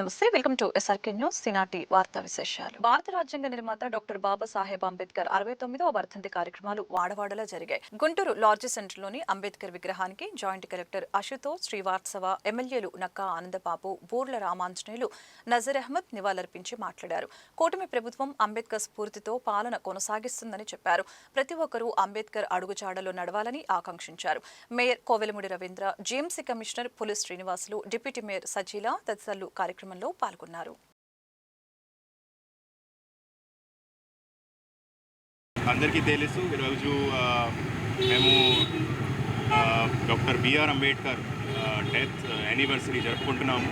నమస్తే welcome to SRK news సినాటి వార్తా విశేషాలు. భారత రాజ్యాంగ నిర్మాత డాక్టర్ బాబాసాహెబ్ అంబేద్కర్ అరవై తొమ్మిదవ వర్ధంతి కార్యక్రమాలు వాడవాడలా జరిగాయి. గుంటూరు లాడ్జి సెంటర్లోని అంబేద్కర్ విగ్రహానికి జాయింట్ కలెక్టర్ అశుతోష్ శ్రీవాత్సవ ఎమ్మెల్యేలు నక్కా ఆనందబాబు బూర్ల రామాంజనేయులు నజర్ అహ్మద్ నివాళులర్పించి మాట్లాడారు. కూటమి ప్రభుత్వం అంబేద్కర్ స్ఫూర్తితో పాలన కొనసాగిస్తుందని చెప్పారు. ప్రతి ఒక్కరూ అంబేద్కర్ అడుగుజాడలో నడవాలని ఆకాంక్షించారు. Mayor Kovelamudi Ravindra GMC commissioner Puli Srinivasulu deputy mayor Sajila తదితరులు కార్యక్రమంలో పాల్గొన్నారు. అందరికీ తెలుసు ఈరోజు మేము doctor BR Ambedkar death anniversary జరుపుకుంటున్నాము.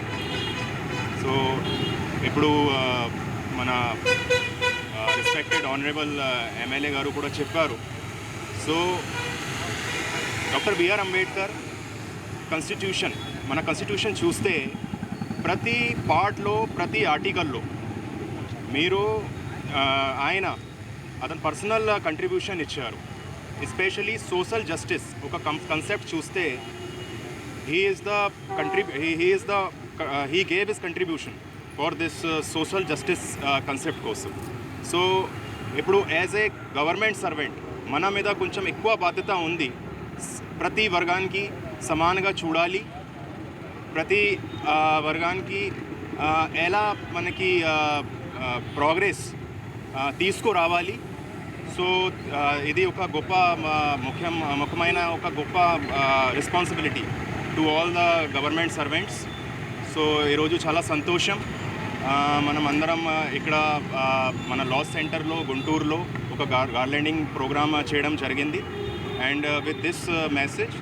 సో ఇప్పుడు మన రిస్పెక్టెడ్ ఆనరబుల్ ఎమ్మెల్యే గారు కూడా చెప్పారు. So doctor BR Ambedkar constitution మన కాన్స్టిట్యూషన్ చూస్తే ప్రతి పార్ట్లో ప్రతి ఆర్టికల్లో మీరు ఆయన అతను పర్సనల్ కంట్రిబ్యూషన్ ఇచ్చారు. ఎస్పెషలీ సోషల్ జస్టిస్ ఒక కన్సెప్ట్ చూస్తే he is the contribute he is the he gave his contribution for this social justice concept కోసం. సో ఇప్పుడు యాజ్ ఏ గవర్నమెంట్ సర్వెంట్ మన మీద కొంచెం ఎక్కువ బాధ్యత ఉంది. ప్రతి వర్గానికి సమానంగా చూడాలి. ప్రతి వర్గానికి ఎలా మనకి ప్రోగ్రెస్ తీసుకురావాలి. సో ఇది ఒక గొప్ప ముఖ్యం ముఖ్యమైన ఒక గొప్ప responsibility to all the government servants so ఈరోజు చాలా సంతోషం. మనం అందరం ఇక్కడ మన లాస్ సెంటర్లో గుంటూరులో ఒక గార్ గార్లెండింగ్ ప్రోగ్రామ్ చేయడం జరిగింది. And with this message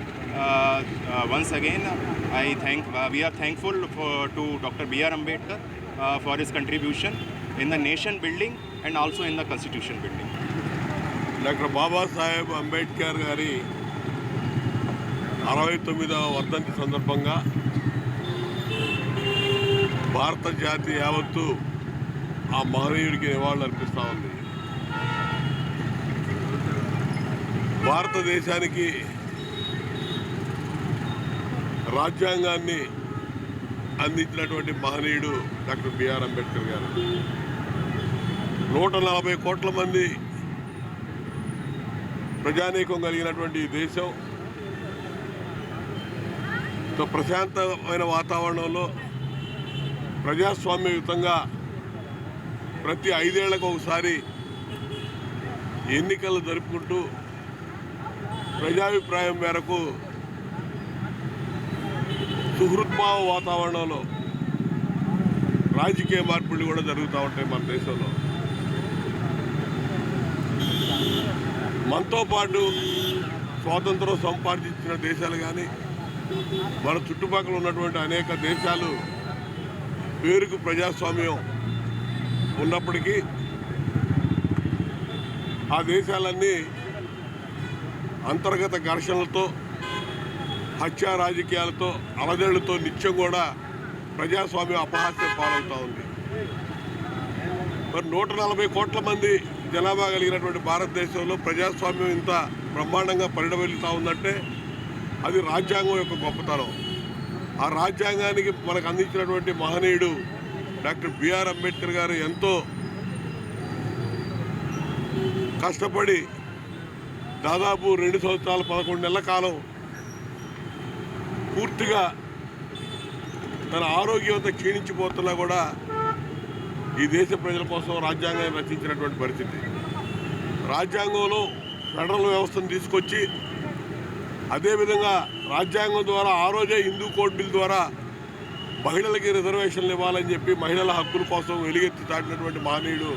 once again I thank we are thankful to doctor BR Ambedkar for his contribution in the nation building and also in the constitution building doctor Babasaheb Ambedkar garu అరవై తొమ్మిదవ వర్ధంతి సందర్భంగా భారత జాతి యావత్తు ఆ మహనీయుడికి నివాళులు అర్పిస్తూ ఉంది. భారతదేశానికి రాజ్యాంగాన్ని అందించినటువంటి మహనీయుడు డాక్టర్ బిఆర్ అంబేద్కర్ గారు. నూట నలభై కోట్ల మంది ప్రజానీకం కలిగినటువంటి ఈ దేశం ప్రశాంతమైన వాతావరణంలో ప్రజాస్వామ్యయుతంగా ప్రతి ఐదేళ్ళకు ఒకసారి ఎన్నికలు జరుపుకుంటూ ప్రజాభిప్రాయం మేరకు సుహృద్భావ వాతావరణంలో రాజకీయ మార్పులు కూడా జరుగుతూ ఉంటాయి మన దేశంలో. మనతో పాటు స్వాతంత్రం సంపాదించిన దేశాలు కానీ మన చుట్టుపక్కల ఉన్నటువంటి అనేక దేశాలు పేరుకు ప్రజాస్వామ్యం ఉన్నప్పటికీ ఆ దేశాలన్నీ అంతర్గత ఘర్షణలతో హత్యా రాజకీయాలతో అలజడులతో నిత్యం కూడా ప్రజాస్వామ్యం అపహాస్యం పాలవుతూ ఉంది. మరి నూట నలభై కోట్ల మంది జనాభా కలిగినటువంటి భారతదేశంలో ప్రజాస్వామ్యం ఇంత బ్రహ్మాండంగా పరిడవెళ్తూ ఉందంటే అది రాజ్యాంగం యొక్క గొప్పతనం. ఆ రాజ్యాంగానికి మనకు అందించినటువంటి మహనీయుడు డాక్టర్ బిఆర్ అంబేద్కర్ గారు ఎంతో కష్టపడి దాదాపు రెండు సంవత్సరాల పదకొండు నెలల కాలం పూర్తిగా తన ఆరోగ్యవంత క్షీణించిపోతున్నా కూడా ఈ దేశ ప్రజల కోసం రాజ్యాంగాన్ని రచించినటువంటి పరిస్థితి. రాజ్యాంగంలో ఫెడరల్ వ్యవస్థను తీసుకొచ్చి అదేవిధంగా రాజ్యాంగం ద్వారా ఆ రోజే హిందూ కోడ్ బిల్ ద్వారా మహిళలకి రిజర్వేషన్లు ఇవ్వాలని చెప్పి మహిళల హక్కుల కోసం వెలుగెత్తి చాటినటువంటి మహనీయుడు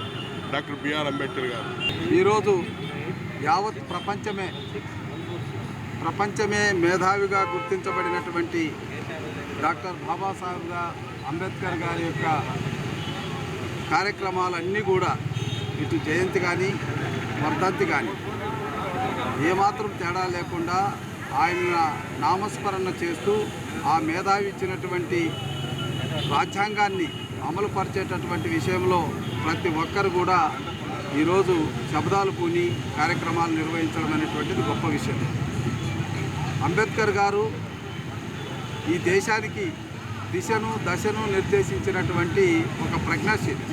డాక్టర్ బిఆర్ అంబేద్కర్ గారు. ఈరోజు యావత్ ప్రపంచమే ప్రపంచమే మేధావిగా గుర్తించబడినటువంటి డాక్టర్ బాబాసాహెబ్ అంబేద్కర్ గారి యొక్క కార్యక్రమాలన్నీ కూడా ఇటు జయంతి కానీ వర్ధంతి కానీ ఏమాత్రం తేడా లేకుండా ఆయన నామస్మరణ చేస్తూ ఆ మేధావి ఇచ్చినటువంటి రాజ్యాంగాన్ని అమలు పరిచేటటువంటి విషయంలో ప్రతి ఒక్కరు కూడా ఈరోజు శబ్దాలు పూని కార్యక్రమాలు నిర్వహించడం అనేటువంటిది గొప్ప విషయం. అంబేద్కర్ గారు ఈ దేశానికి దిశను దశను నిర్దేశించినటువంటి ఒక ప్రజ్ఞాశీలి.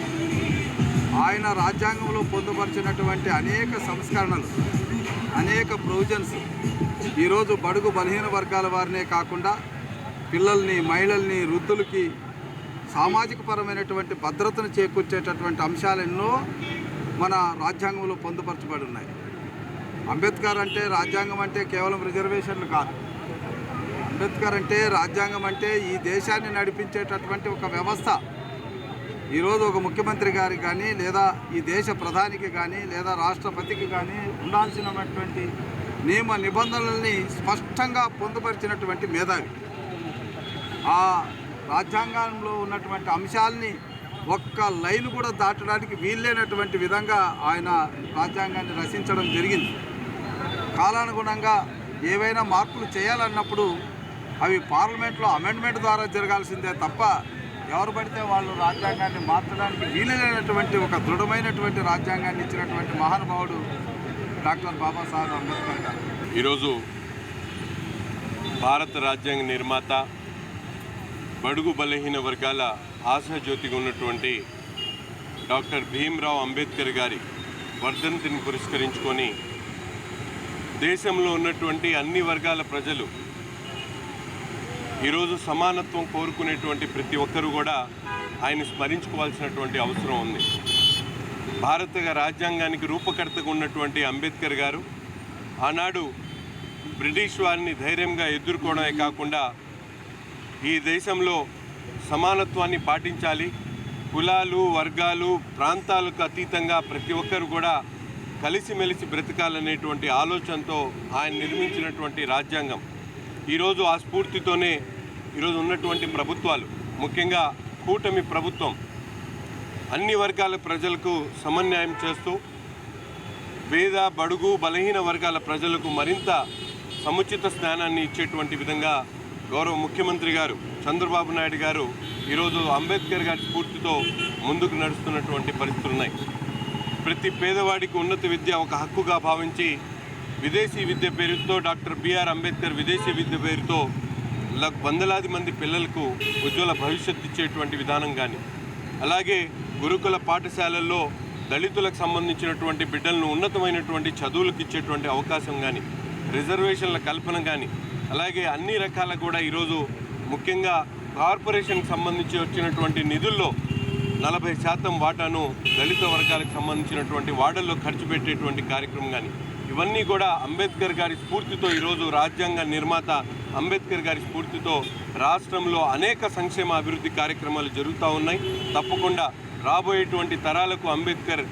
ఆయన రాజ్యాంగంలో పొందుపరిచినటువంటి అనేక సంస్కరణలు అనేక ప్రొవిజన్స్ ఈరోజు బడుగు బలహీన వర్గాల వారినే కాకుండా పిల్లల్ని మహిళల్ని వృద్ధులకి సామాజిక పరమైనటువంటి భద్రతను చేకూర్చేటటువంటి అంశాలు ఎన్నో మన రాజ్యాంగంలో పొందుపరచబడి ఉన్నాయి. అంబేద్కర్ అంటే రాజ్యాంగం అంటే కేవలం రిజర్వేషన్లు కాదు. అంబేద్కర్ అంటే రాజ్యాంగం అంటే ఈ దేశాన్ని నడిపించేటటువంటి ఒక వ్యవస్థ. ఈరోజు ఒక ముఖ్యమంత్రి గారికి కానీ లేదా ఈ దేశ ప్రధానికి కానీ లేదా రాష్ట్రపతికి కానీ ఉండాల్సినటువంటి నియమ నిబంధనల్ని స్పష్టంగా పొందుపరిచినటువంటి మేధావి. ఆ రాజ్యాంగంలో ఉన్నటువంటి అంశాలని ఒక్క లైన్ కూడా దాటడానికి వీల్లేనటువంటి విధంగా ఆయన రాజ్యాంగాన్ని రచించడం జరిగింది. కాలానుగుణంగా ఏవైనా మార్పులు చేయాలన్నప్పుడు అవి పార్లమెంట్లో అమెండ్మెంట్ ద్వారా జరగాల్సిందే తప్ప ఎవరు పడితే వాళ్ళు రాజ్యాంగాన్ని మార్చడానికి వీలైనటువంటి ఒక దృఢమైనటువంటి రాజ్యాంగాన్ని ఇచ్చినటువంటి మహానుభావుడు డాక్టర్ బాబాసాహెబ్ అంబేద్కర్ గారు. ఈరోజు భారత రాజ్యాంగ నిర్మాత బడుగు బలహీన వర్గాల ఆశాజ్యోతిగా ఉన్నటువంటి డాక్టర్ భీమ్రావ్ అంబేద్కర్ గారి వర్ధంతిని పురస్కరించుకొని దేశంలో ఉన్నటువంటి అన్ని వర్గాల ప్రజలు ఈరోజు సమానత్వం కోరుకునేటువంటి ప్రతి ఒక్కరూ కూడా ఆయన స్మరించుకోవాల్సినటువంటి అవసరం ఉంది. భారత రాజ్యాంగానికి రూపకర్తగా ఉన్నటువంటి అంబేద్కర్ గారు ఆనాడు బ్రిటిష్ వారిని ధైర్యంగా ఎదుర్కోవడమే కాకుండా ఈ దేశంలో సమానత్వాన్ని పాటించాలి. కులాలు వర్గాలు ప్రాంతాలకు అతీతంగా ప్రతి ఒక్కరు కూడా కలిసిమెలిసి బ్రతకాలనేటువంటి ఆలోచనతో ఆయన నిర్మించినటువంటి రాజ్యాంగం. ఈరోజు ఆ స్ఫూర్తితోనే ఈరోజు ఉన్నటువంటి ప్రభుత్వాలు ముఖ్యంగా కూటమి ప్రభుత్వం అన్ని వర్గాల ప్రజలకు సమన్యాయం చేస్తూ పేద బడుగు బలహీన వర్గాల ప్రజలకు మరింత సముచిత స్థానాన్ని ఇచ్చేటువంటి విధంగా గౌరవ ముఖ్యమంత్రి గారు చంద్రబాబు నాయుడు గారు ఈరోజు అంబేద్కర్ గారి స్ఫూర్తితో ముందుకు నడుస్తున్నటువంటి పరిస్థితులు ఉన్నాయి ప్రతి పేదవాడికి ఉన్నత విద్య ఒక హక్కుగా భావించి విదేశీ విద్య పేరుతో డాక్టర్ బిఆర్ అంబేద్కర్ విదేశీ విద్య పేరుతో వందలాది మంది పిల్లలకు ఉజ్వల భవిష్యత్తు ఇచ్చేటువంటి విధానం కానీ అలాగే గురుకుల పాఠశాలల్లో దళితులకు సంబంధించినటువంటి బిడ్డలను ఉన్నతమైనటువంటి చదువులకు ఇచ్చేటువంటి అవకాశం కానీ రిజర్వేషన్ల కల్పన కానీ అలాగే అన్ని రకాల కూడా ఈరోజు ముఖ్యంగా కార్పొరేషన్కి సంబంధించి వచ్చినటువంటి నిధుల్లో నలభై శాతం వాటాను దళిత వర్గాలకు సంబంధించినటువంటి వార్డుల్లో ఖర్చు పెట్టేటువంటి కార్యక్రమం కానీ ఇవన్నీ కూడా అంబేద్కర్ గారి స్ఫూర్తితో ఈరోజు రాజ్యాంగ నిర్మాత అంబేద్కర్ గారి స్ఫూర్తితో రాష్ట్రంలో అనేక సంక్షేమ అభివృద్ధి కార్యక్రమాలు జరుగుతూ ఉన్నాయి. తప్పకుండా రాబోయేటువంటి తరాలకు అంబేద్కర్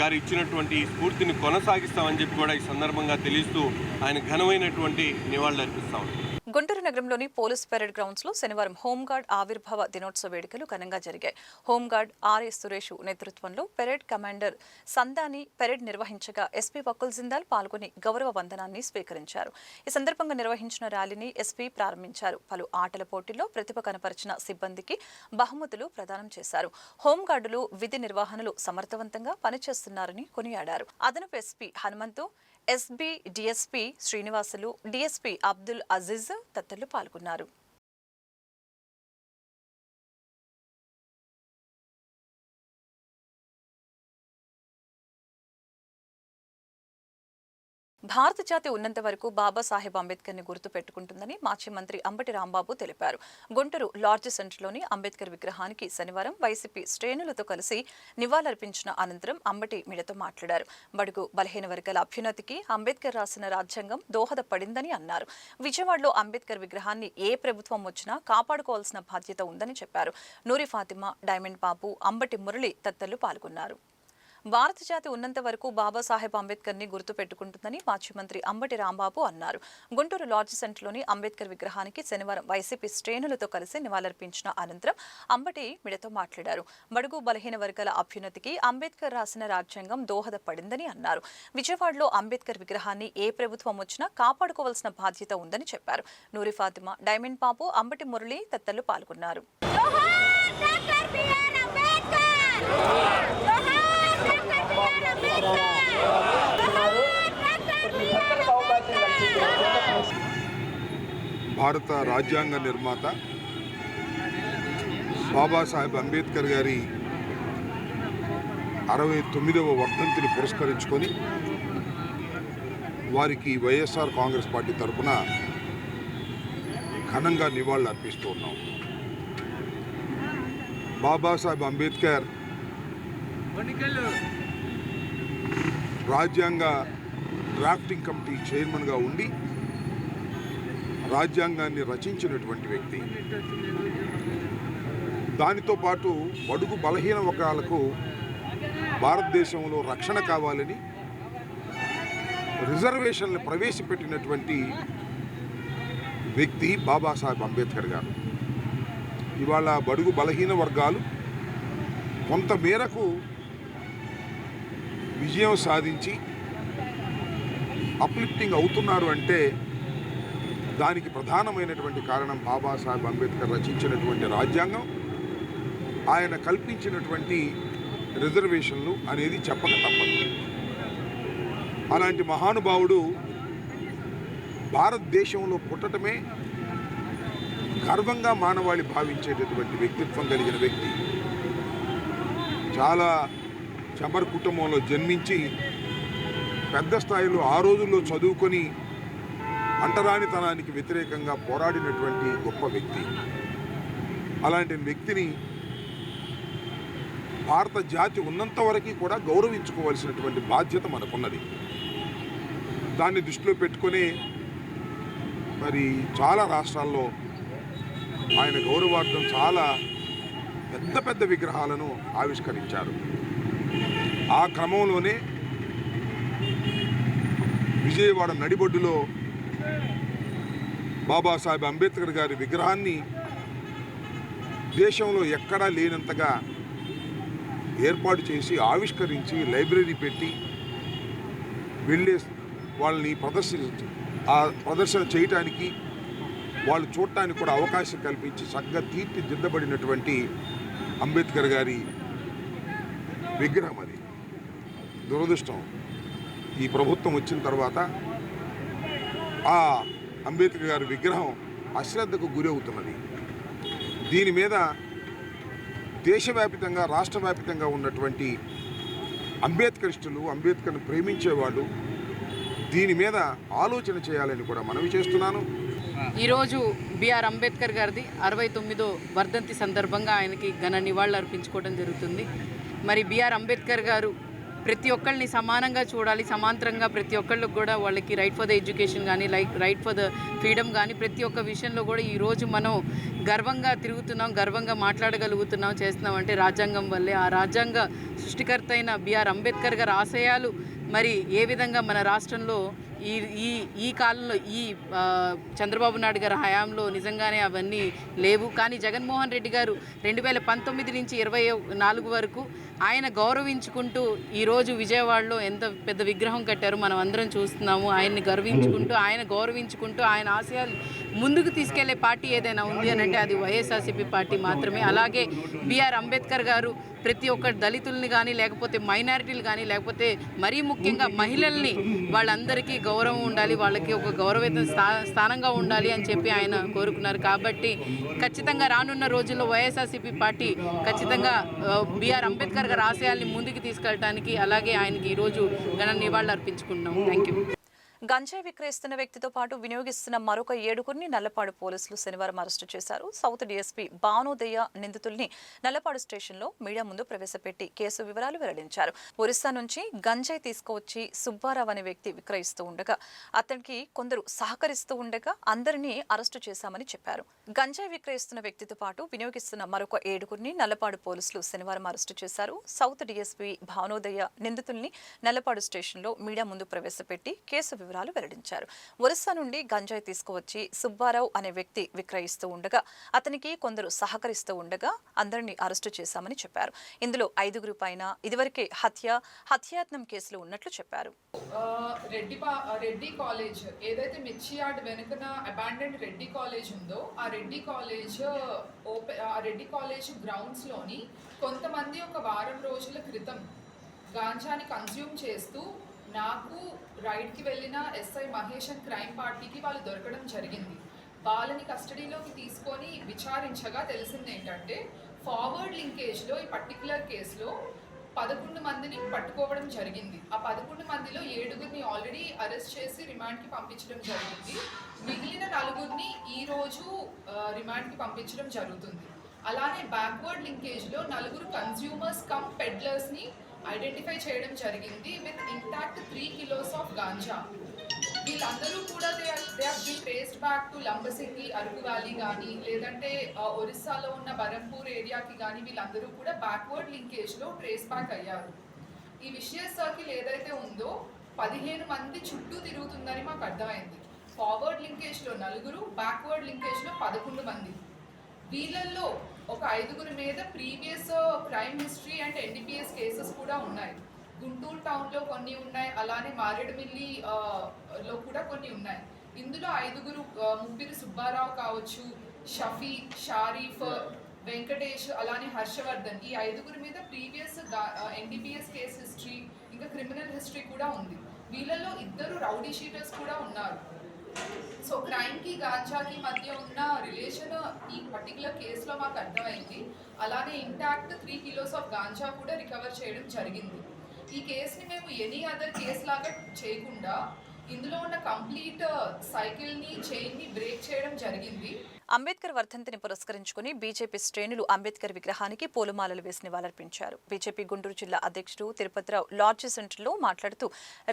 గారు ఇచ్చినటువంటి ఈ స్ఫూర్తిని కొనసాగిస్తామని చెప్పి కూడా ఈ సందర్భంగా తెలియస్తూ ఆయన ఘనమైనటువంటి నివాళులు అర్పిస్తా ఉన్నాం. గుంటూరు నగరంలోని పోలీస్ పెరేడ్ గ్రౌండ్స్లో శనివారం హోంగార్డ్ ఆవిర్భావ దినోత్సవ వేడుకలు ఘనంగా జరిగాయి. హోంగార్డ్ ఆర్ఎస్ సురేష్ నేతృత్వంలో పెరేడ్ కమాండర్ సందాని పెరేడ్ నిర్వహించగా ఎస్పీ వకుల్ జిందాల్ పాల్గొని గౌరవ వందనాన్ని స్వీకరించారు. ఈ సందర్భంగా నిర్వహించిన ర్యాలీని ఎస్పీ ప్రారంభించారు. పలు ఆటల పోటీల్లో ప్రతిభ కనపరిచిన సిబ్బందికి బహుమతులు ప్రదానం చేశారు. హోంగార్డులు విధి నిర్వహణలు సమర్థవంతంగా పనిచేస్తున్నారని కొనియాడారు. అదనపు SP Hanumanthu SB DSP Srinivasulu DSP Abdul Aziz తదితరులు పాల్గొన్నారు. భారత జాతి ఉన్నంత వరకు బాబాసాహెబ్ అంబేద్కర్ని గుర్తు పెట్టుకుంటుందని మాజీ మంత్రి అంబటి రాంబాబు తెలిపారు. గుంటూరు లార్జ్ సెంటర్లోని అంబేద్కర్ విగ్రహానికి శనివారం వైసీపీ శ్రేణులతో కలిసి నివాళులర్పించిన అనంతరం అంబటి మీడియాతో మాట్లాడారు. బడుగు బలహీన వర్గాల అభ్యున్నతికి అంబేద్కర్ రాసిన రాజ్యాంగం దోహదపడిందని అన్నారు. విజయవాడలో అంబేద్కర్ విగ్రహాన్ని ఏ ప్రభుత్వం వచ్చినా కాపాడుకోవాల్సిన బాధ్యత ఉందని చెప్పారు. నూరి ఫాతిమా డైమండ్ బాబు అంబటి మురళి తదితరులు పాల్గొన్నారు. భారత జాతి ఉన్నంత వరకు బాబాసాహెబ్ అంబేద్కర్ని గుర్తు పెట్టుకుంటుందని మాజీ మంత్రి అంబటి రాంబాబు అన్నారు. గుంటూరు లాడ్జ్ సెంటర్లోని అంబేద్కర్ విగ్రహానికి శనివారం వైసీపీ శ్రేణులతో కలిసి నివాళులర్పించిన అనంతరం అంబటి మిడతో మాట్లాడారు. బడుగు బలహీన వర్గాల అభ్యున్నతికి అంబేద్కర్ రాసిన రాజ్యాంగం దోహదపడిందని అన్నారు. విజయవాడలో అంబేద్కర్ విగ్రహాన్ని ఏ ప్రభుత్వం వచ్చినా కాపాడుకోవాల్సిన బాధ్యత ఉందని చెప్పారు. నూరి ఫాతిమా డైమండ్ బాబు అంబటి మురళి తత్తలు పాల్గొన్నారు. భారత రాజ్యాంగ నిర్మాత బాబాసాహెబ్ అంబేద్కర్ గారి అరవై తొమ్మిదవ వర్ధంతిని పురస్కరించుకొని వారికి వైఎస్ఆర్ కాంగ్రెస్ పార్టీ తరఫున ఘనంగా నివాళులు అర్పిస్తూ ఉన్నాం. బాబాసాహెబ్ అంబేద్కర్ రాజ్యాంగ డ్రాఫ్టింగ్ కమిటీ చైర్మన్గా ఉండి రాజ్యాంగాన్ని రచించినటువంటి వ్యక్తి. దానితో పాటు బడుగు బలహీన వర్గాలకు భారతదేశంలో రక్షణ కావాలని రిజర్వేషన్లు ప్రవేశపెట్టినటువంటి వ్యక్తి బాబాసాహెబ్ అంబేద్కర్ గారు. ఇవాళ బడుగు బలహీన వర్గాలు కొంత మేరకు విజయం సాధించి అప్లిఫ్టింగ్ అవుతున్నారు అంటే దానికి ప్రధానమైనటువంటి కారణం బాబాసాహెబ్ అంబేద్కర్ రచించినటువంటి రాజ్యాంగం. ఆయన కల్పించినటువంటి రిజర్వేషన్లు అనేది చెప్పక తప్పదు. అలాంటి మహానుభావుడు భారతదేశంలో పుట్టటమే గర్వంగా మానవాళి భావించేటటువంటి వ్యక్తిత్వం కలిగిన వ్యక్తి. చాలా చమర్ కుటుంబంలో జన్మించి పెద్ద స్థాయిలో ఆ రోజుల్లో చదువుకొని అంటరానితనానికి వ్యతిరేకంగా పోరాడినటువంటి గొప్ప వ్యక్తి. అలాంటి వ్యక్తిని భారత జాతి ఉన్నంత వరకు కూడా గౌరవించుకోవాల్సినటువంటి బాధ్యత మనకున్నది. దాన్ని దృష్టిలో పెట్టుకొని మరి చాలా రాష్ట్రాల్లో ఆయన గౌరవార్థం చాలా పెద్ద పెద్ద విగ్రహాలను ఆవిష్కరించారు. ఆ క్రమంలోనే విజయవాడ నడిబొడ్డులో బాబాసాహెబ్ అంబేద్కర్ గారి విగ్రహాన్ని దేశంలో ఎక్కడా లేనంతగా ఏర్పాటు చేసి ఆవిష్కరించి లైబ్రరీ పెట్టి వెళ్ళే వాళ్ళని ప్రదర్శన ఆ ప్రదర్శన చేయటానికి వాళ్ళు చూడటానికి కూడా అవకాశం కల్పించి చక్కగా తీర్చిదిద్దబడినటువంటి అంబేద్కర్ గారి విగ్రహం. దురదృష్టం. ఈ ప్రభుత్వం వచ్చిన తర్వాత ఆ అంబేద్కర్ గారి విగ్రహం అశ్రద్ధకు గురి అవుతున్నది. దీని మీద దేశవ్యాపితంగా రాష్ట్ర వ్యాపితంగా ఉన్నటువంటి అంబేద్కరిస్టులు అంబేద్కర్ని ప్రేమించేవాళ్ళు దీని మీద ఆలోచన చేయాలని కూడా మనవి చేస్తున్నాను. ఈరోజు బిఆర్ అంబేద్కర్ గారిది అరవై తొమ్మిదో వర్ధంతి సందర్భంగా ఆయనకి ఘన నివాళులు అర్పించుకోవడం జరుగుతుంది. మరి బిఆర్ అంబేద్కర్ గారు ప్రతి ఒక్కరిని సమానంగా చూడాలి సమాంతరంగా ప్రతి ఒక్కళ్ళకి కూడా వాళ్ళకి రైట్ ఫర్ ద ఎడ్యుకేషన్ కానీ like right for the freedom కానీ ప్రతి ఒక్క విషయంలో కూడా ఈరోజు మనం గర్వంగా తిరుగుతున్నాం గర్వంగా మాట్లాడగలుగుతున్నాం చేస్తున్నాం అంటే రాజ్యాంగం వల్లే. ఆ రాజ్యాంగ సృష్టికర్త అయిన బిఆర్ అంబేద్కర్ గారి ఆశయాలు మరి ఏ విధంగా మన రాష్ట్రంలో ఈ ఈ ఈ కాలంలో ఈ చంద్రబాబు నాయుడు గారి హయాంలో నిజంగానే అవన్నీ లేవు. కానీ జగన్మోహన్ రెడ్డి గారు రెండు వేల పంతొమ్మిది నుంచి ఇరవై నాలుగు వరకు ఆయన గౌరవించుకుంటూ ఈరోజు విజయవాడలో ఎంత పెద్ద విగ్రహం కట్టారు మనం అందరం చూస్తున్నాము. ఆయన్ని గర్వించుకుంటూ ఆయన గౌరవించుకుంటూ ఆయన ఆశయాలు ముందుకు తీసుకెళ్ళే పార్టీ ఏదైనా ఉంది అని అంటే అది వైఎస్ఆర్సీపీ పార్టీ మాత్రమే. అలాగే బిఆర్ అంబేద్కర్ గారు ప్రతి ఒక్క దళితుల్ని కానీ లేకపోతే మైనారిటీలు కానీ లేకపోతే మరీ ముఖ్యంగా మహిళల్ని వాళ్ళందరికీ గౌరవం ఉండాలి వాళ్ళకి ఒక గౌరవేత స్థా స్థానంగా ఉండాలి అని చెప్పి ఆయన కోరుకున్నారు. కాబట్టి ఖచ్చితంగా రానున్న రోజుల్లో వైఎస్ఆర్సీపీ పార్టీ ఖచ్చితంగా బీఆర్ బిఆర్ అంబేద్కర్ గారి ఆశయాల్ని ముందుకు తీసుకెళ్ళడానికి అలాగే ఆయనకి ఈరోజు ఘన నివాళులు అర్పించుకుంటున్నాం థ్యాంక్ యూ గంజాయి విక్రయిస్తున్న వ్యక్తితో పాటు వినియోగిస్తున్న మరొక ఏడుగురిని నల్లపాడు పోలీసులు శనివారం అరెస్టు చేశారు. సౌత్ డీఎస్పీ భానుదయ్య నిందితుల్ని నల్లపాడు స్టేషన్లో మీడియా ముందు ప్రవేశపెట్టి కేసు వివరాలు వెల్లడించారు. ఒరిస్సా నుంచి గంజాయి తీసుకువచ్చి సుబ్బారావు అనే వ్యక్తి విక్రయిస్తూ ఉండగా అతనికి కొందరు సహకరిస్తూ ఉండగా అందరినీ అరెస్టు చేశామని చెప్పారు. గంజాయి విక్రయిస్తున్న వ్యక్తితో పాటు వినియోగిస్తున్న మరొక ఏడుగురిని నల్లపాడు పోలీసులు శనివారం అరెస్టు చేశారు. సౌత్ డీఎస్పీ భానోదయ్య నిందితుల్ని నల్లపాడు స్టేషన్లో మీడియా ముందు ప్రవేశపెట్టి కేసు వివరాలు వెల్లడించారు. ఒరిస్సా నుండి గంజాయి తీసుకువచ్చి సుబ్బారావు అనే వ్యక్తి విక్రయిస్తూ ఉండగా అతనికి కొందరు సహకరిస్తూ ఉండగా అందరినీ అరెస్టు చేశామని చెప్పారు. ఇందులో ఐదుగురు పైన ఇదివరకే హత్య హత్యాయత్నం కేసులు ఉన్నట్లు చెప్పారు. రెడ్డి రెడ్డి కాలేజ్ ఏదైతే మిర్చియార్డ్ వెనుకన అబాండెంట్ రెడ్డి కాలేజ్ ఉందో ఆ రెడ్డి కాలేజ్ ఓపెన్ ఆ రెడ్డి కాలేజ్ గ్రౌండ్స్లోని కొంతమంది ఒక వారం రోజుల క్రితం గాంజాని కన్జ్యూమ్ చేస్తూ నాకు రైడ్కి వెళ్ళిన ఎస్ఐ మహేష్ అండ్ క్రైమ్ పార్టీకి వాళ్ళు దొరకడం జరిగింది. వాళ్ళని కస్టడీలోకి తీసుకొని విచారించగా తెలిసింది ఏంటంటే ఫార్వర్డ్ లింకేజ్లో ఈ పర్టికులర్ కేసులో పదకొండు మందిని పట్టుకోవడం జరిగింది. ఆ పదకొండు మందిలో ఏడుగురిని ఆల్రెడీ అరెస్ట్ చేసి రిమాండ్కి పంపించడం జరిగింది. మిగిలిన నలుగురిని ఈ రోజు రిమాండ్కి పంపించడం జరుగుతుంది. అలానే బ్యాక్వర్డ్ లింకేజ్లో నలుగురు కన్స్యూమర్స్ కమ్ పెడ్లర్స్ని ఐడెంటిఫై చేయడం జరిగింది with intact three kilos of ganja వీళ్ళందరూ కూడా they they have traced back to Lambasingi Araku valley కానీ లేదంటే ఒరిస్సాలో ఉన్న బరంపూర్ ఏరియాకి కానీ వీళ్ళందరూ కూడా బ్యాక్వర్డ్ లింకేజ్లో ట్రేస్ బ్యాక్ అయ్యారు. ఈ విషయ సర్కిల్ ఏదైతే ఉందో పదిహేను మంది చుట్టూ తిరుగుతుందని మాకు అర్థమైంది. ఫార్వర్డ్ లింకేజ్లో నలుగురు బ్యాక్వర్డ్ లింకేజ్లో పదకొండు మంది. వీళ్ళల్లో ఒక ఐదుగురి మీద previous crime history and NDPS cases కూడా ఉన్నాయి. గుంటూరు టౌన్లో కొన్ని ఉన్నాయి అలానే మారేడుమిల్లి లో కూడా కొన్ని ఉన్నాయి. ఇందులో ఐదుగురు ముప్పిరి సుబ్బారావు కావచ్చు షఫీ షారీఫ్ వెంకటేష్ అలానే హర్షవర్ధన్. ఈ ఐదుగురి మీద ప్రీవియస్ ఎన్డీపీఎస్ కేస్ హిస్టరీ ఇంకా క్రిమినల్ హిస్టరీ కూడా ఉంది. వీళ్ళలో ఇద్దరు రౌడీ షీటర్స్ కూడా ఉన్నారు. సో క్రైమ్కి గాంజాకి మధ్య ఉన్న రిలేషన్ ఈ పర్టికులర్ కేసులో మాకు అర్థమైంది. అలానే intact three kilos of ganja కూడా రికవర్ చేయడం జరిగింది. ఈ కేసుని మేము ఎనీ అదర్ కేసు లాగా చేయకుండా ఇందులో ఉన్న కంప్లీట్ సైకిల్ని చైన్ని బ్రేక్ చేయడం జరిగింది. అంబేద్కర్ వర్ధంతిని పురస్కరించుకుని బీజేపీ శ్రేణులు అంబేద్కర్ విగ్రహానికి పూలమాలలు వేసి నివాళులర్పించారు. బీజేపీ గుంటూరు జిల్లా అధ్యక్షుడు తిరుపతిరావు లాడ్జ్ సెంటర్లో మాట్లాడుతూ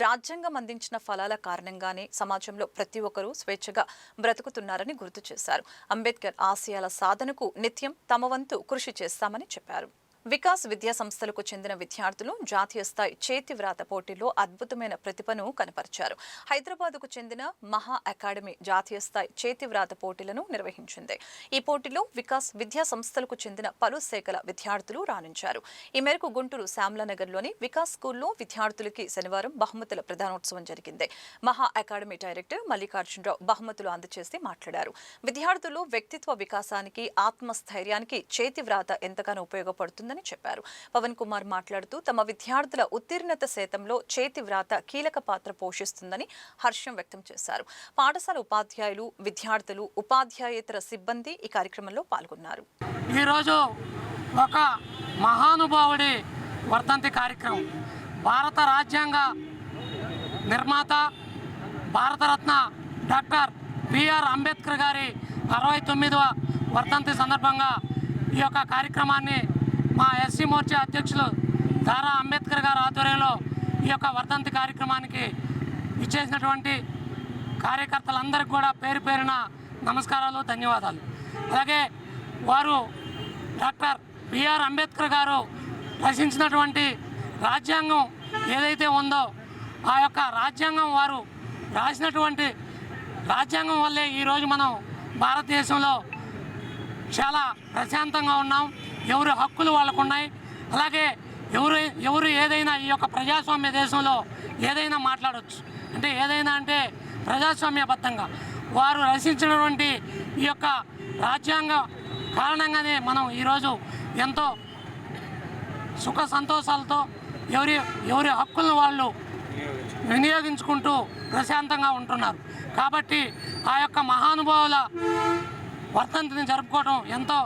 రాజ్యాంగం అందించిన ఫలాల కారణంగానే సమాజంలో ప్రతి ఒక్కరూ స్వేచ్ఛగా బ్రతుకుతున్నారని గుర్తు చేశారు. అంబేద్కర్ ఆశయాల సాధనకు నిత్యం తమ వంతు కృషి చేస్తామని చెప్పారు. వికాస్ విద్యా సంస్థలకు చెందిన విద్యార్థులు జాతీయ స్థాయి చేతి వ్రాత పోటీలో అద్భుతమైన ప్రతిభను కనపరిచారు. హైదరాబాద్కు చెందిన మహా అకాడమీ జాతీయ స్థాయి చేతి వ్రాత పోటీలను నిర్వహించింది. ఈ పోటీలో వికాస్ విద్యా సంస్థలకు చెందిన పలు శాఖల విద్యార్థులు రాణించారు. ఈ మేరకు గుంటూరు శ్యామలానగర్లోని వికాస్ స్కూల్లో విద్యార్థులకి శనివారం బహుమతుల ప్రధానోత్సవం జరిగింది. మహా అకాడమీ డైరెక్టర్ మల్లికార్జునరావు బహుమతులు అందజేసి మాట్లాడారు. విద్యార్థులు వ్యక్తిత్వ వికాసానికి ఆత్మస్థైర్యానికి చేతి వ్రాత ఎంతగానో ఉపయోగపడుతుందని చెప్పారు. పవన్ కుమార్ మాట్లాడుతూ తమ విద్యార్థుల ఉత్తీర్ణత శాతంలో చేతి వ్రాత కీలక పాత్ర పోషిస్తుందని హర్షం వ్యక్తం చేశారు. పాఠశాల ఉపాధ్యాయులు విద్యార్థులు ఉపాధ్యాయేతర సిబ్బంది ఈ కార్యక్రమంలో పాల్గొన్నారు. ఈరోజు ఒక మహానుభావుడి వర్ధంతి కార్యక్రమం. భారత రాజ్యాంగ నిర్మాత భారతరత్న డాక్టర్ బిఆర్ అంబేద్కర్ గారి అరవై తొమ్మిదవ వర్ధంతి సందర్భంగా ఈ యొక్క కార్యక్రమాన్ని మా ఎస్సీ మోర్చా అధ్యక్షులు దారా అంబేద్కర్ గారి ఆధ్వర్యంలో ఈ యొక్క వర్ధంతి కార్యక్రమానికి ఇచ్చేసినటువంటి కార్యకర్తలందరికీ కూడా పేరు పేరున నమస్కారాలు ధన్యవాదాలు. అలాగే వారు డాక్టర్ బిఆర్ అంబేద్కర్ గారు రచించినటువంటి రాజ్యాంగం ఏదైతే ఉందో ఆ యొక్క రాజ్యాంగం వారు రాసినటువంటి రాజ్యాంగం వల్లే ఈరోజు మనం భారతదేశంలో చాలా ప్రశాంతంగా ఉన్నాం. ఎవరి హక్కులు వాళ్ళకు ఉన్నాయి అలాగే ఎవరు ఎవరు ఏదైనా ఈ యొక్క ప్రజాస్వామ్య దేశంలో ఏదైనా మాట్లాడవచ్చు అంటే ఏదైనా అంటే ప్రజాస్వామ్యబద్ధంగా. వారు రచించినటువంటి ఈ యొక్క రాజ్యాంగ కారణంగానే మనం ఈరోజు ఎంతో సుఖ సంతోషాలతో ఎవరి ఎవరి హక్కులను వాళ్ళు వినియోగించుకుంటూ ప్రశాంతంగా ఉంటున్నారు. కాబట్టి ఆ యొక్క మహానుభావుల వర్ధంతిని జరుపుకోవడం ఎంతో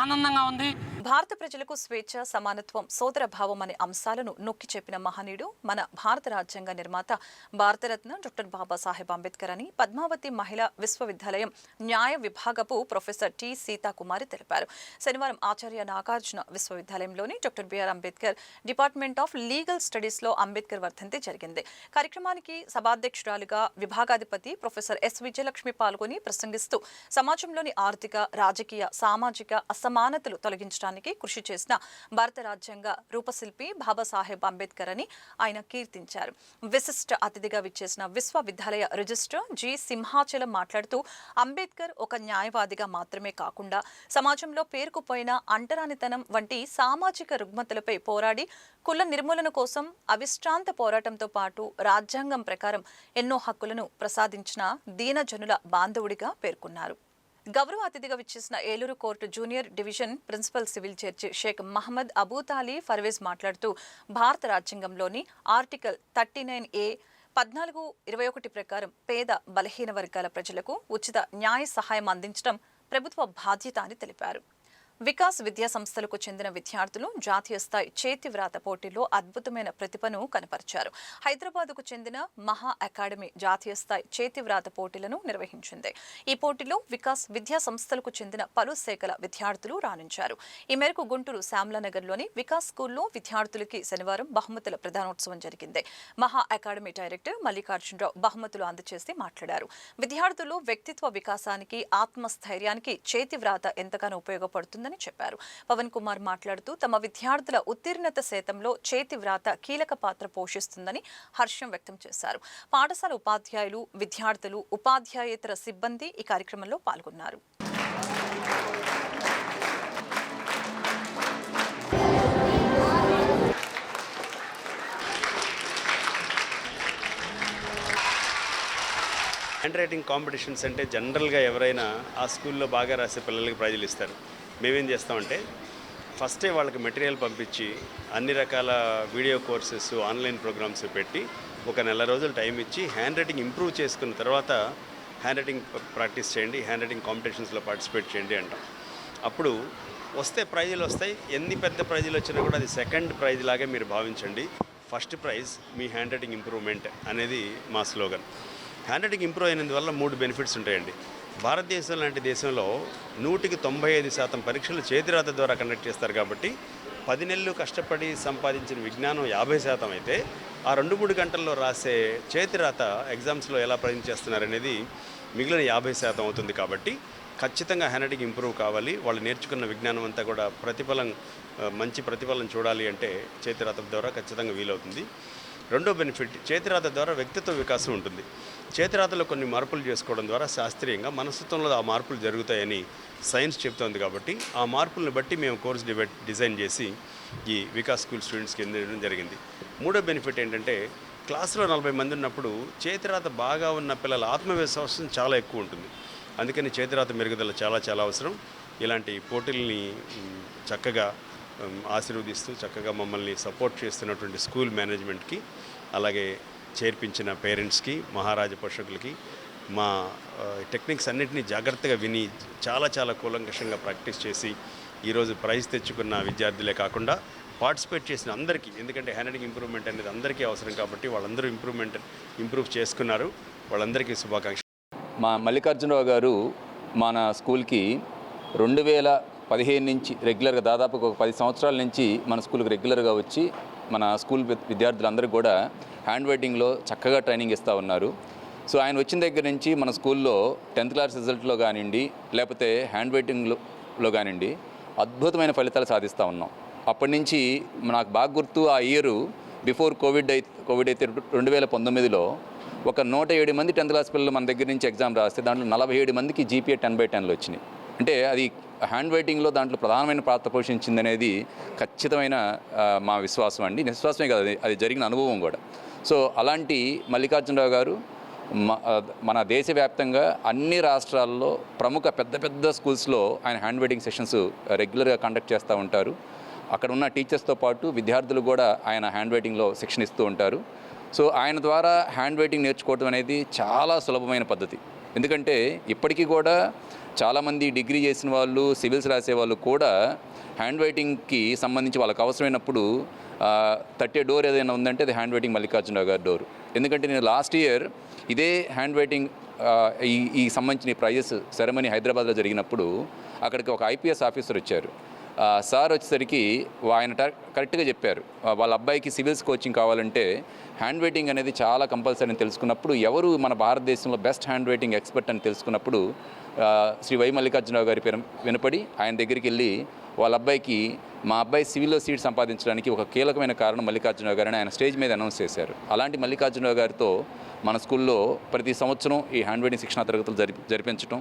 ఆనందంగా ఉంది. భారత ప్రజలకు స్వేచ్ఛ సమానత్వం సోదర భావం అనే అంశాలను నొక్కి చెప్పిన మహనీయుడు మన భారత రాజ్యాంగ నిర్మాత భారతరత్న డాక్టర్ బాబాసాహెబ్ అంబేద్కర్ అని పద్మావతి మహిళా విశ్వవిద్యాలయం న్యాయ విభాగపు ప్రొఫెసర్ టి సీతాకుమారి తెలిపారు. శనివారం Acharya Nagarjuna విశ్వవిద్యాలయంలోని doctor BR Ambedkar department of legal స్టడీస్లో అంబేద్కర్ వర్ధంతి జరిగింది. కార్యక్రమానికి సభాధ్యక్షురాలుగా విభాగాధిపతి ప్రొఫెసర్ ఎస్ విజయలక్ష్మి పాల్గొని ప్రసంగిస్తూ సమాజంలోని ఆర్థిక రాజకీయ సామాజిక అసమానతలు తొలగించడానికి కృషి చేసిన భారత రాజ్యాంగ రూపశిల్పి బాబాసాహెబ్ అంబేద్కర్ అని ఆయన కీర్తించారు. విశిష్ట అతిథిగా విచ్చేసిన విశ్వవిద్యాలయ రిజిస్టర్ జి సింహాచలం మాట్లాడుతూ అంబేద్కర్ ఒక న్యాయవాదిగా మాత్రమే కాకుండా సమాజంలో పేరుకుపోయిన అంటరానితనం వంటి సామాజిక రుగ్మతలపై పోరాడి కుల నిర్మూలన కోసం అవిశ్రాంత పోరాటంతో పాటు రాజ్యాంగం ప్రకారం ఎన్నో హక్కులను ప్రసాదించిన దీనజనుల బాంధవుడిగా పేర్కొన్నారు. గౌరవ అతిథిగా విచ్చేసిన Eluru court junior division principal civil judge Sheikh Mohammed Abuthali Parvez మాట్లాడుతూ భారత రాజ్యాంగంలోని ఆర్టికల్ థర్టీ నైన్ ఏ పద్నాలుగు ఇరవై ఒకటి ప్రకారం పేద బలహీన వర్గాల ప్రజలకు ఉచిత న్యాయ సహాయం అందించడం ప్రభుత్వ బాధ్యత అని తెలిపారు. వికాస్ విద్యా సంస్థలకు చెందిన విద్యార్థులు జాతీయ స్థాయి చేతి వ్రాత పోటీల్లో అద్భుతమైన ప్రతిభను కనపరిచారు. హైదరాబాద్కు చెందిన మహా అకాడమీ జాతీయ స్థాయి చేతి వ్రాత పోటీలను నిర్వహించింది. ఈ పోటీలో వికాస్ విద్యా సంస్థలకు చెందిన పలు శాఖల విద్యార్థులు రాణించారు. ఈ మేరకు గుంటూరు శ్యామలానగర్లోని వికాస్ స్కూల్లో విద్యార్థులకి శనివారం బహుమతుల ప్రధానోత్సవం జరిగింది. మహా అకాడమీ డైరెక్టర్ మల్లికార్జునరావు బహుమతులు అందజేసి మాట్లాడారు. విద్యార్థులు వ్యక్తిత్వ వికాసానికి ఆత్మస్థైర్యానికి చేతి వ్రాత ఎంతగానో ఉపయోగపడుతుందని చెప్పారు. పవన్ కుమార్ మాట్లాడుతూ తమ విద్యార్థుల ఉత్తీర్ణత శాతంలో చేతి వ్రాత కీలక పాత్ర పోషిస్తుందని హర్షం వ్యక్తం చేశారు. పాఠశాల ఉపాధ్యాయులు విద్యార్థులు ఉపాధ్యాయేతర సిబ్బంది ఈ కార్యక్రమంలో పాల్గొన్నారు. హ్యాండ్ రైటింగ్ కాంపిటీషన్స్ అంటే జనరల్గా ఎవరైనా ఆ స్కూల్లో బాగా రాసే పిల్లలకి ప్రైజులు ఇస్తారు. మేమేం చేస్తామంటే ఫస్టే వాళ్ళకి మెటీరియల్ పంపించి అన్ని రకాల వీడియో కోర్సెస్ ఆన్లైన్ ప్రోగ్రామ్స్ పెట్టి ఒక నెల రోజులు టైం ఇచ్చి హ్యాండ్ రైటింగ్ ఇంప్రూవ్ చేసుకున్న తర్వాత హ్యాండ్ రైటింగ్ ప్రాక్టీస్ చేయండి హ్యాండ్ రైటింగ్ కాంపిటీషన్స్లో పార్టిసిపేట్ చేయండి అంటాం. అప్పుడు వస్తే ప్రైజులు వస్తాయి. ఎన్ని పెద్ద ప్రైజులు వచ్చినా కూడా అది సెకండ్ ప్రైజ్ లాగే మీరు భావించండి. ఫస్ట్ ప్రైజ్ మీ హ్యాండ్ రైటింగ్ ఇంప్రూవ్మెంట్ అనేది మా స్లోగన్. హ్యాండ్ రైటింగ్ ఇంప్రూవ్ అయినందువల్ల మూడు బెనిఫిట్స్ ఉంటాయండి. భారతదేశం లాంటి దేశంలో నూటికి తొంభై ఐదు శాతం పరీక్షలు చేతిరాత ద్వారా కండక్ట్ చేస్తారు కాబట్టి పది నెలలు కష్టపడి సంపాదించిన విజ్ఞానం యాభై శాతం అయితే ఆ రెండు మూడు గంటల్లో రాసే చేతిరాత ఎగ్జామ్స్లో ఎలా ప్రజెంట్ మిగిలిన యాభై శాతం అవుతుంది కాబట్టి ఖచ్చితంగా హ్యాండ్రైటింగ్ ఇంప్రూవ్ కావాలి. వాళ్ళు నేర్చుకున్న విజ్ఞానం అంతా కూడా ప్రతిఫలం మంచి ప్రతిఫలం చూడాలి అంటే చేతిరాత ద్వారా ఖచ్చితంగా వీలవుతుంది. రెండో బెనిఫిట్ చేతిరాత ద్వారా వ్యక్తిత్వ వికాసం ఉంటుంది. చేతిరాతలో కొన్ని మార్పులు చేసుకోవడం ద్వారా శాస్త్రీయంగా మనస్తత్వంలో ఆ మార్పులు జరుగుతాయని సైన్స్ చెప్తోంది కాబట్టి ఆ మార్పులను బట్టి మేము కోర్స్ డివైడ్ డిజైన్ చేసి ఈ వికాస్ స్కూల్ స్టూడెంట్స్కి అందించడం జరిగింది. మూడో బెనిఫిట్ ఏంటంటే క్లాసులో నలభై మంది ఉన్నప్పుడు చేతిరాత బాగా ఉన్న పిల్లల ఆత్మవిశ్వాసం చాలా ఎక్కువ ఉంటుంది. అందుకని చేతిరాత మెరుగుదల చాలా చాలా అవసరం. ఇలాంటి పోటీల్ని చక్కగా ఆశీర్వదిస్తూ చక్కగా మమ్మల్ని సపోర్ట్ చేస్తున్నటువంటి స్కూల్ మేనేజ్మెంట్కి అలాగే చేర్పించిన పేరెంట్స్కి మహారాజ పోషకులకి మా టెక్నిక్స్ అన్నింటినీ జాగ్రత్తగా విని చాలా చాలా కూలంకషంగా ప్రాక్టీస్ చేసి ఈరోజు ప్రైజ్ తెచ్చుకున్న విద్యార్థులే కాకుండా పార్టిసిపేట్ చేసిన అందరికీ ఎందుకంటే హ్యాండ్ రైటింగ్ ఇంప్రూవ్మెంట్ అనేది అందరికీ అవసరం కాబట్టి వాళ్ళందరూ ఇంప్రూవ్మెంట్ ఇంప్రూవ్ చేసుకున్నారు. వాళ్ళందరికీ శుభాకాంక్షలు. మా మల్లికార్జునరావు గారు మన స్కూల్కి రెండు వేల పదిహేను నుంచి రెగ్యులర్గా దాదాపు ఒక పది సంవత్సరాల నుంచి మన స్కూల్కి రెగ్యులర్గా వచ్చి మన స్కూల్ విద్- విద్యార్థులందరూ కూడా హ్యాండ్ రైటింగ్లో చక్కగా ట్రైనింగ్ ఇస్తూ ఉన్నారు. సో ఆయన వచ్చిన దగ్గర నుంచి మన స్కూల్లో టెన్త్ క్లాస్ రిజల్ట్లో కానివ్వండి లేకపోతే హ్యాండ్ రైటింగ్లో కానివ్వండి అద్భుతమైన ఫలితాలు సాధిస్తూ ఉన్నాం. అప్పటి నుంచి నాకు బాగా గుర్తు ఆ ఇయరు బిఫోర్ కోవిడ్ అయితే కోవిడ్ అయితే రెండు వేల పంతొమ్మిదిలో ఒక నూట ఏడు మంది టెన్త్ క్లాస్ పిల్లలు మన దగ్గర నుంచి ఎగ్జామ్ రాస్తే దాంట్లో నలభై ఏడు మందికి జీపీఏ టెన్ బై టెన్లు వచ్చినాయి. అంటే అది హ్యాండ్ రైటింగ్లో దాంట్లో ప్రధానమైన పాత్ర పోషించింది అనేది ఖచ్చితమైన మా విశ్వాసం అండి. విశ్వాసమే కదా అది జరిగిన అనుభవం కూడా. సో అలాంటి మల్లికార్జునరావు గారు మ- మన దేశవ్యాప్తంగా అన్ని రాష్ట్రాల్లో ప్రముఖ పెద్ద పెద్ద స్కూల్స్లో ఆయన హ్యాండ్ రైటింగ్ సెషన్స్ రెగ్యులర్గా కండక్ట్ చేస్తూ ఉంటారు. అక్కడ ఉన్న టీచర్స్తో పాటు విద్యార్థులు కూడా ఆయన హ్యాండ్ రైటింగ్లో శిక్షణ ఇస్తూ ఉంటారు. సో ఆయన ద్వారా హ్యాండ్ రైటింగ్ నేర్చుకోవడం అనేది చాలా సులభమైన పద్ధతి. ఎందుకంటే ఇప్పటికీ కూడా చాలామంది డిగ్రీ చేసిన వాళ్ళు సివిల్స్ రాసే వాళ్ళు కూడా హ్యాండ్ రైటింగ్కి సంబంధించి వాళ్ళకి అవసరమైనప్పుడు తట్టే డోర్ ఏదైనా ఉందంటే అది హ్యాండ్ రైటింగ్ మల్లికార్జునరావు గారి డోర్. ఎందుకంటే నేను లాస్ట్ ఇయర్ ఇదే హ్యాండ్ రైటింగ్ ఈ ఈ సంబంధించిన ప్రైజెస్ సెరమనీ హైదరాబాద్లో జరిగినప్పుడు అక్కడికి ఒక ఐపీఎస్ ఆఫీసర్ వచ్చారు. సార్ వచ్చేసరికి ఆయన కరెక్ట్గా చెప్పారు. వాళ్ళ అబ్బాయికి సివిల్స్ కోచింగ్ కావాలంటే హ్యాండ్ రైటింగ్ అనేది చాలా కంపల్సరీ అని తెలుసుకున్నప్పుడు ఎవరు మన భారతదేశంలో బెస్ట్ హ్యాండ్ రైటింగ్ ఎక్స్పర్ట్ అని తెలుసుకున్నప్పుడు శ్రీ వై మల్లికార్జునరావు గారి పేరు వినపడి ఆయన దగ్గరికి వెళ్ళి వాళ్ళ అబ్బాయికి మా అబ్బాయి సివిల్లో సీట్ సంపాదించడానికి ఒక కీలకమైన కారణం మల్లికార్జునరావు గారిని ఆయన స్టేజ్ మీద అనౌన్స్ చేశారు. అలాంటి మల్లికార్జునరావు గారితో మన స్కూల్లో ప్రతి సంవత్సరం ఈ హ్యాండ్ రైటింగ్ శిక్షణా తరగతులు జరిపి జరిపించడం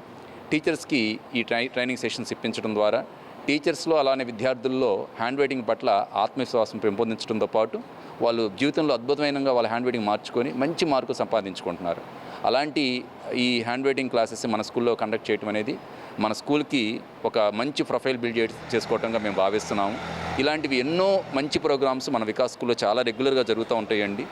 టీచర్స్కి ఈ ట్రై ట్రైనింగ్ సెషన్స్ ఇప్పించడం ద్వారా టీచర్స్లో అలానే విద్యార్థుల్లో హ్యాండ్ రైటింగ్ పట్ల ఆత్మవిశ్వాసం పెంపొందించడంతో పాటు వాళ్ళు జీవితంలో అద్భుతమైన వాళ్ళ హ్యాండ్ రైటింగ్ మార్చుకొని మంచి మార్కు సంపాదించుకుంటున్నారు. అలాంటి ఈ హ్యాండ్ రైటింగ్ క్లాసెస్ మన స్కూల్లో కండక్ట్ చేయడం అనేది మన స్కూల్కి ఒక మంచి ప్రొఫైల్ బిల్డ్ చేసుకోవటంగా మేము భావిస్తున్నాము. ఇలాంటివి ఎన్నో మంచి ప్రోగ్రామ్స్ మన వికాస్ స్కూల్లో చాలా రెగ్యులర్గా జరుగుతూ ఉంటాయండి.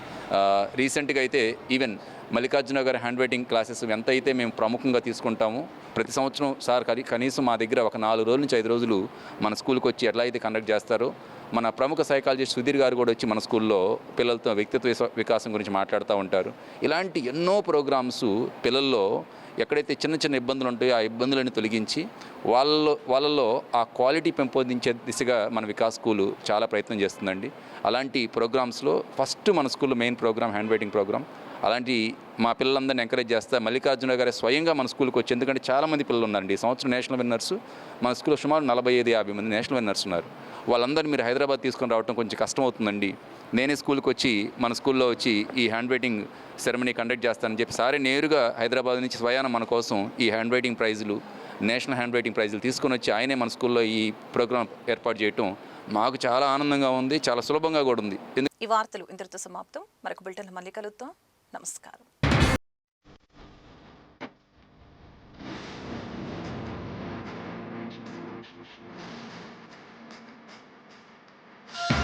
రీసెంట్గా అయితే ఈవెన్ మల్లికార్జున గారి హ్యాండ్ రైటింగ్ క్లాసెస్ ఎంత అయితే మేము ప్రముఖంగా తీసుకుంటాము ప్రతి సంవత్సరం సార్ కనీసం మా దగ్గర ఒక నాలుగు రోజుల నుంచి ఐదు రోజులు మన స్కూల్కి వచ్చి ఎట్లా అయితే కండక్ట్ చేస్తారో మన ప్రముఖ సైకాలజిస్ట్ సుధీర్ గారు కూడా వచ్చి మన స్కూల్లో పిల్లలతో వ్యక్తిత్వ వికాసం గురించి మాట్లాడుతూ ఉంటారు. ఇలాంటి ఎన్నో ప్రోగ్రామ్స్ పిల్లల్లో ఎక్కడైతే చిన్న చిన్న ఇబ్బందులు ఉంటాయో ఆ ఇబ్బందులను తొలగించి వాళ్ళలో వాళ్ళలో ఆ క్వాలిటీ పెంపొందించే దిశగా మన వికాస్ స్కూలు చాలా ప్రయత్నం చేస్తుందండి. అలాంటి ప్రోగ్రామ్స్లో ఫస్ట్ మన స్కూల్లో main programme handwriting programme. అలాంటి మా పిల్లలందరినీ ఎంకరేజ్ చేస్తా మల్లికార్జున గారు స్వయంగా మన స్కూల్కి వచ్చి ఎందుకంటే చాలామంది పిల్లలు ఉన్నారండి. ఈ సంవత్సరం నేషనల్ విన్నర్స్ మన స్కూల్లో సుమారు నలభై ఐదు యాభై మంది నేషనల్ విన్నర్స్ ఉన్నారు. వాళ్ళందరినీ మీరు హైదరాబాద్ తీసుకొని రావడం కొంచెం కష్టం అవుతుందండి నేనే స్కూల్కి వచ్చి మన స్కూల్లో వచ్చి ఈ హ్యాండ్ రైటింగ్ సెరమనీ కండక్ట్ చేస్తానని చెప్పి సారే నేరుగా హైదరాబాద్ నుంచి స్వయాన మన కోసం ఈ హ్యాండ్ రైటింగ్ ప్రైజులు నేషనల్ హ్యాండ్ రైటింగ్ ప్రైజులు తీసుకొని వచ్చి ఆయనే మన స్కూల్లో ఈ ప్రోగ్రాం ఏర్పాటు చేయటం మాకు చాలా ఆనందంగా ఉంది చాలా సులభంగా కూడా ఉంది. ఈ వార్తలు ఇంతటితో సమాప్తం. మరొక బిల్టన్ మళ్ళీ కలుద్దాం. నమస్కారం.